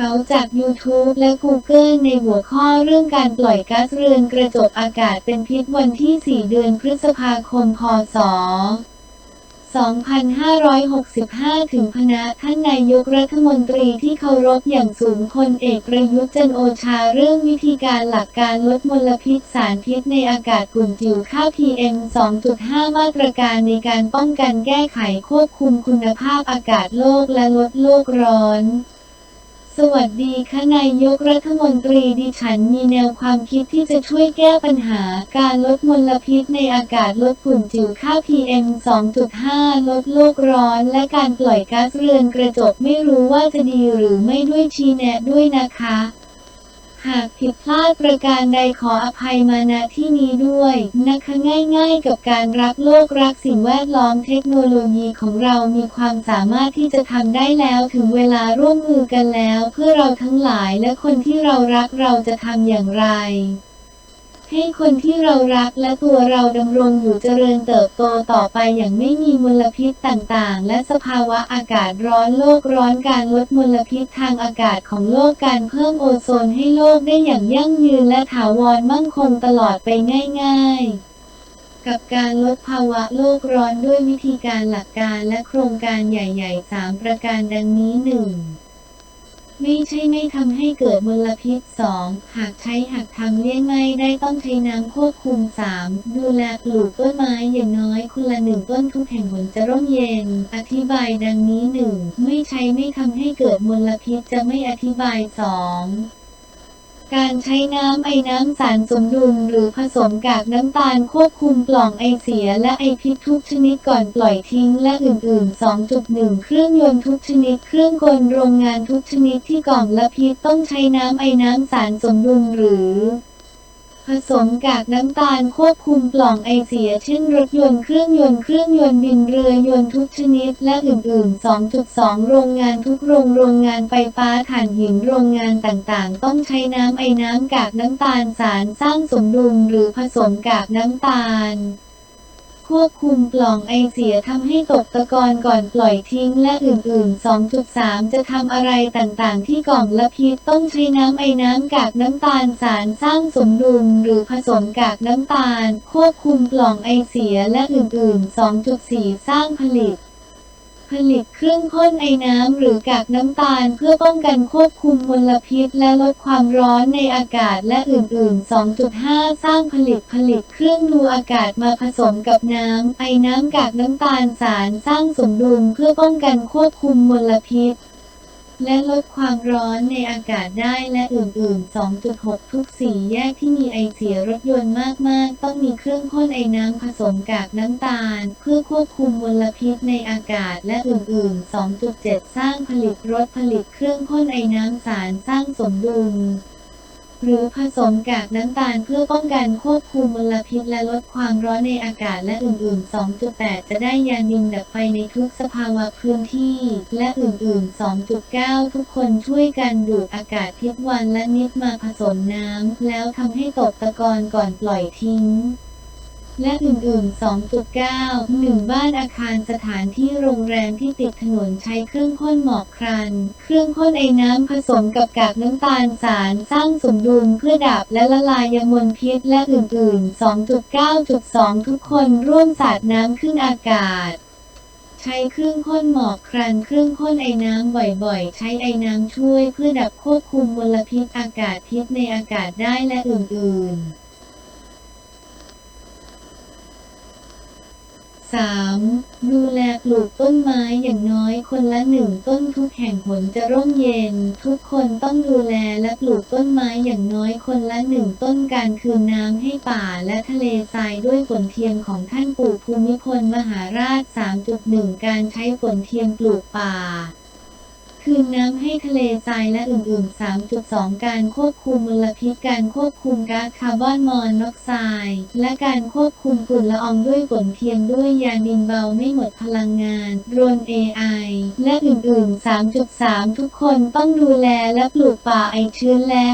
เขาจาก YouTube และ Google ในหัวข้อเรื่องการปล่อยก๊าซเรือนกระจกอากาศเป็นพิษวันที่ 4 เดือนพฤษภาคม พศ 2565 ถึงพนะท่านนายกรัฐมนตรีที่เคารพอย่างสูงพลเอกประยุทธ์จันโอชาเรื่องวิธีการหลักการลดมลพิษสารพิษในอากาศกลุ่มจิ๋วค่า PM 2.5 มาตรการในการป้องกันแก้ไขควบคุมคุณภาพอากาศโลกและลดโลกร้อน สวัสดีค่ะนายกรัฐมนตรีดิฉันมีแนวความคิดที่จะช่วยแก้ปัญหาการลดมลพิษในอากาศลดฝุ่นจิ๋วค่า PM 2.5 ลดโลกร้อน และการปล่อยก๊าซเรือนกระจกไม่รู้ว่าจะดีหรือไม่ด้วยชี้แนะด้วยนะคะ หากผิดพลาดประการใดขออภัยมาณที่นี้ด้วยนะคะง่าย ๆ กับการรักโลกรักสิ่งแวดล้อมเทคโนโลยีของเรามีความสามารถที่จะทำได้แล้วถึงเวลาร่วมมือกันแล้ว เพื่อเราทั้งหลายและคนที่เรารักเราจะทำอย่างไร ให้คนที่เรารักและตัวเราดำรงอยู่เจริญเติบโตต่อไปอย่างไม่มีมลพิษต่างๆ และสภาวะอากาศร้อนโลกร้อนการลดมลพิษทางอากาศของโลกการเพิ่มโอโซนให้โลกได้อย่างยั่งยืนและถาวรมั่นคงตลอดไปง่ายๆกับการลดภาวะโลกร้อนด้วยวิธีการหลักการและโครงการใหญ่ ๆ 3 ประการดังนี้ 1. ไม่ใช่ไม่ทำให้เกิดมลพิษ 2. หากใช้หากทำเลี่ยงไม่ได้ต้องใช้น้ำควบคุม 3. ดูแลปลูกต้นไม้อย่างน้อยคุณละหนึ่งต้นทุกแห่งหนจะร่มเย็น อธิบายดังนี้ 1. ไม่ใช้ไม่ทำให้เกิดมลพิษจะไม่อธิบาย 2. การใช้น้ำไอน้ำสารสมดุลหรือผสมกากน้ำตาลควบคุมปล่องไอเสียและไอพิษทุกชนิดก่อนปล่อยทิ้งและอื่น ๆ 2.1 เครื่องยนต์ทุกชนิด เครื่องกลโรงงานทุกชนิดที่กล่องละพิษต้องใช้น้ำไอน้ำสารสมดุลหรือ ผสมกากน้ำตาลควบคุมปล่องไอเสียเช่นรถยนต์เครื่องยนต์เครื่องยนต์บินเรือยนต์ทุกชนิด และอื่น ๆ 2.2 โรงงานทุกโรงโรงงานไฟฟ้าถ่านหินโรงงานต่างๆ ต้องใช้น้ำไอน้ำกากน้ำตาลสารสร้างสมดุลหรือผสมกากน้ำตาล ควบคุมปล่องไอเสียทำให้ตกตะกอนก่อนปล่อยทิ้งและอื่นๆ 2.3 จะทำอะไรต่างๆ ที่กล่องละพิษต้องใช้น้ำไอน้ำกากน้ำตาลสารสร้างสมดุลหรือผสมกากน้ำตาล ควบคุมปล่องไอเสียและอื่นๆ 2.4 สร้างผลิต ผลิตเครื่องพ่นไอน้ำหรือกากน้ำตาลเพื่อป้องกันควบคุมมลพิษ และลดความร้อนในอากาศและอื่นๆ 2.5 สร้างผลิตผลิตเครื่องดูอากาศมาผสมกับน้ำไอน้ำกากน้ำตาลสารสร้างสมดุลเพื่อป้องกันควบคุมมลพิษ และลดความร้อนในอากาศได้และอื่นๆ 2.6 ทุกสี่แยกที่มีไอเสียรถยนต์มากๆ ต้องมีเครื่องพ่นไอน้ำผสมกากน้ำตาล เพื่อควบคุมมลพิษในอากาศและอื่นๆ 2.7 สร้างผลิตรถผลิตเครื่องพ่นไอน้ำสารสร้างสมดุล หรือผสมกากน้ำตาลเพื่อป้องกันควบคุมมลพิษและลดความร้อนในอากาศและอื่น ๆ 2.8 จะได้ยานินดับไฟในทุกสภาวะพื้นที่ และอื่น ๆ 2.9 ทุกคนช่วยกันดูดอากาศพิษวันและนิดมาผสมน้ำแล้วทำให้ตกตะกอนก่อนปล่อยทิ้ง และอื่นๆ 2.9 1 บ้านอาคารสถานที่โรงแรมที่ติดถนนใช้เครื่องพ่นหมอกครัน เครื่องพ่นไอน้ำผสมกับกากน้ำตาลสารสร้างสมดุลเพื่อดับและละลายยามลพิษและอื่นๆ 2.9.2 ทุกคนร่วมสาดน้ำขึ้นอากาศใช้เครื่องพ่นหมอกครันเครื่องพ่นไอ้น้ำบ่อยๆ ใช้ไอ้น้ำช่วยเพื่อดับควบคุมมลพิษอากาศพิษในอากาศได้และอื่นๆ 3. ดูแลปลูกต้นไม้อย่างน้อยคนละหนึ่งต้นทุกแห่งหนจะร่มเย็น ทุกคนต้องดูแลและปลูกต้นไม้อย่างน้อยคนละหนึ่งต้นการคืนน้ำให้ป่าและทะเลทรายด้วยฝนเทียมของท่านปู่ภูมิพลมหาราช 3.1 การใช้ฝนเทียมปลูกป่า คืนน้ำให้ทะเลทรายและอื่นๆ 3.2 การควบคุมมลพิษ การควบคุมก๊าซคาร์บอนมอนอกไซด์ และการควบคุมฝุ่นละอองด้วยฝนเทียมด้วยยานินเบาไม่หมดพลังงาน โดรน AI และอื่นๆ 3.3 ทุกคนต้องดูแลและปลูกป่าไอชื้อและ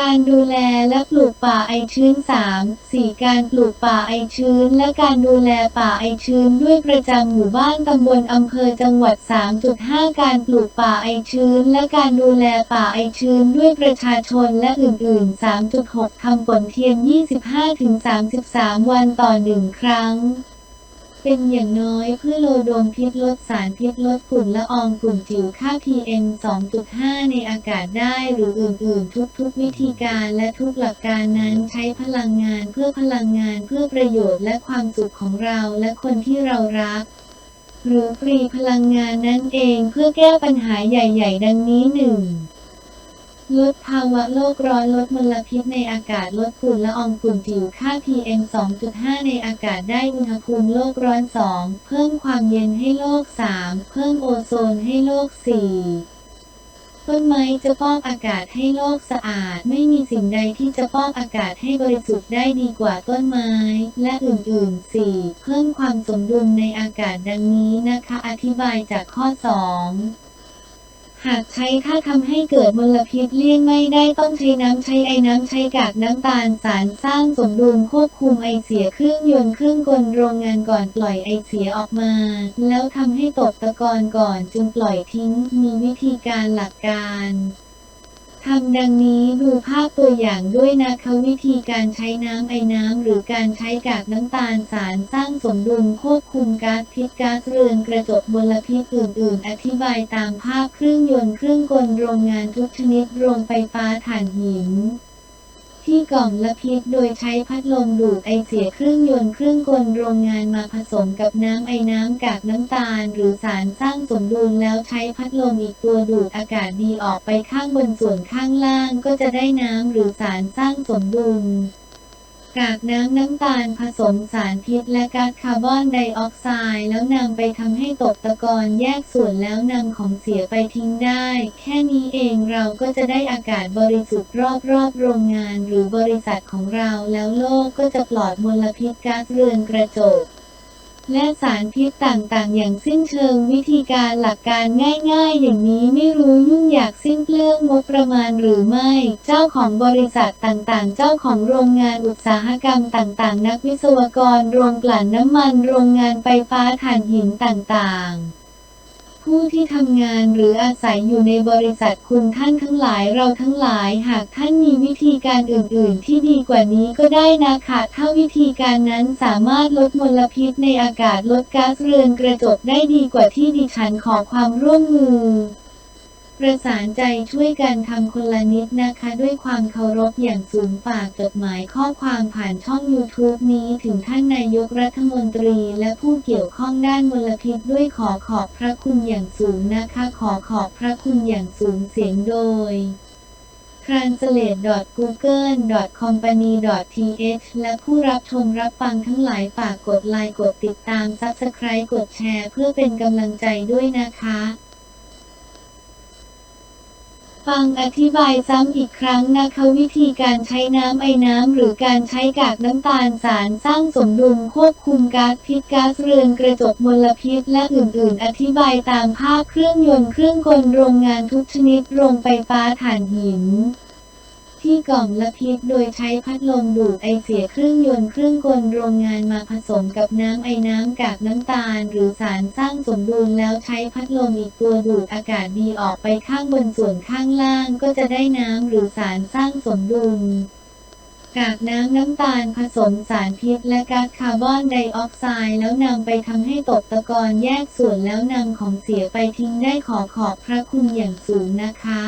การดูแลและปลูกป่าไอชื้น 3 4 การปลูกป่าไอชื้น และการดูแลป่าไอชื้น ด้วยประจำหมู่บ้านตำบลอำเภอจังหวัด 3.5 การปลูกป่าไอชื้น และการดูแลป่าไอชื้น ด้วยประชาชนและอื่น ๆ 3.6 ทำผลเทียน 25-33 วันต่อหนึ่งครั้ง เป็นอย่างน้อยเพื่อโลดมพิษลดสารพิษลดฝุ่นละอองกลุ่มจิ๋วค่า PM 2.5 ในอากาศได้หรืออื่น ๆ ทุก ๆ วิธีการและทุกหลักการนั้นใช้พลังงานเพื่อพลังงานเพื่อประโยชน์และความสุขของเราและคนที่เรารัก หรือฟรีพลังงานนั่นเองเพื่อแก้ปัญหาใหญ่ ๆ ดังนี้หนึ่ง ลดภาวะโลกร้อนลดมลพิษในอากาศลดฝุ่นละอองกลุ่มจิ๋วค่า PM 2.5 ในอากาศได้อุณหภูมิโลกร้อน 2 เพิ่มความเย็นให้โลก 3 เพิ่มโอโซนให้โลก 4ต้นไม้จะป้องอากาศให้โลกสะอาด ไม่มีสิ่งใดที่จะป้องอากาศให้บริสุทธิ์ได้ดีกว่าต้นไม้ และอื่นๆ 4. เพิ่มความสมดุลในอากาศดังนี้นะคะ อธิบายจากข้อ 2 หากใช้ถ้าทำให้เกิดมลพิษเลี่ยงไม่ได้ต้องใช้น้ำใช้ไอ้น้ำใช้กากน้ำตาลสารสร้างสมดุลควบคุมไอเสียเครื่องยนต์เครื่องกลโรงงานก่อนปล่อยไอเสียออกมา แล้วทำให้ตกตะกอนก่อนจึงปล่อยทิ้ง มีวิธีการหลักการ ทำดังนี้ดูภาพตัวอย่างด้วยนะคะวิธีการใช้น้ำไอ้น้ำหรือการใช้กากน้ำตาลสารสร้างสมดุลควบคุมก๊าซพิษก๊าซเรือนกระจกมลพิษอื่นๆ อธิบายตามภาพเครื่องยนต์เครื่องกลโรงงานทุกชนิดโรงไฟฟ้าถ่านหิน ที่กล่องละพิษโดยใช้พัดลมดูดไอเสียเครื่องยนต์เครื่องกลโรงงานมาผสมกับน้ำไอน้ำกากน้ำตาล หรือสารสร้างสมดุลแล้วใช้พัดลมอีกตัวดูดอากาศดีออกไปข้างบนส่วนข้างล่างก็จะได้น้ำหรือสารสร้างสมดุล กากน้ำน้ำตาลผสมสารพิษและก๊าซคาร์บอนไดออกไซด์แล้วนำไปทำให้ตกตะกอนแยกส่วนแล้วนำของเสียไปทิ้งได้ แค่นี้เองเราก็จะได้อากาศบริสุทธิ์รอบๆโรงงานหรือบริษัทของเราแล้วโลกก็จะปลอดมลพิษก๊าซเรือนกระจก และสารพิษต่างๆ อย่างสิ้นเชิงวิธีการหลักการง่ายๆ อย่างนี้ไม่รู้ยุ่งอยากสิ้นเปลืองงบประมาณหรือไม่ เจ้าของบริษัทต่างๆ เจ้าของโรงงานอุตสาหกรรมต่างๆ นักวิศวกร โรงกลั่นน้ำมัน โรงงานไฟฟ้าถ่านหินต่างๆ ผู้ที่ทำงานหรืออาศัยอยู่ในบริษัทคุณท่านทั้งหลายเราทั้งหลาย หากท่านมีวิธีการอื่น ๆ ที่ดีกว่านี้ก็ได้นะคะถ้าวิธีการนั้นสามารถลดมลพิษในอากาศลดก๊าซเรือนกระจกได้ดีกว่าที่ดิฉันขอความร่วมมือ ประสานใจช่วยกันทำคนละนิดนะคะ ด้วยความเคารพอย่างสูงฝากจดหมายข้อความผ่านช่อง YouTube นี้ถึงท่านนายกรัฐมนตรีและผู้เกี่ยวข้องด้านมลพิษด้วยขอขอบพระคุณอย่างสูงนะคะ ขอขอบพระคุณอย่างสูงเสียงโดย translate.google.company.th และผู้รับชมรับฟังทั้งหลายฝากกดไลค์กดติดตาม Subscribe กดแชร์เพื่อเป็นกำลังใจด้วยนะคะ ฟังอธิบายซ้ำอีกครั้งนะคะวิธีการใช้น้ำไอ้น้ำหรือการใช้กากน้ำตาลสารสร้างสมดุลควบคุมก๊าซพิษก๊าซเรือนกระจกมลพิษและอื่นๆ อธิบายตามภาพเครื่องยนต์เครื่องกลโรงงานทุกชนิดโรงไฟฟ้าถ่านหิน ที่กล่องละพิษโดยใช้พัดลมดูดไอเสียเครื่องยนต์เครื่องกลโรงงานมาผสมกับน้ำไอน้ำกากน้ำตาล หรือสารสร้างสมดุลแล้วใช้พัดลมอีกตัวดูดอากาศดีออกไปข้างบนส่วนข้างล่างก็จะได้น้ำหรือสารสร้างสมดุลกากน้ำน้ำตาลผสมสารพิษและก๊าซคาร์บอนไดออกไซด์แล้วนำไปทำให้ตกตะกอนแยกส่วนแล้วนำของเสียไปทิ้งได้ขอขอบพระคุณอย่างสูงนะคะ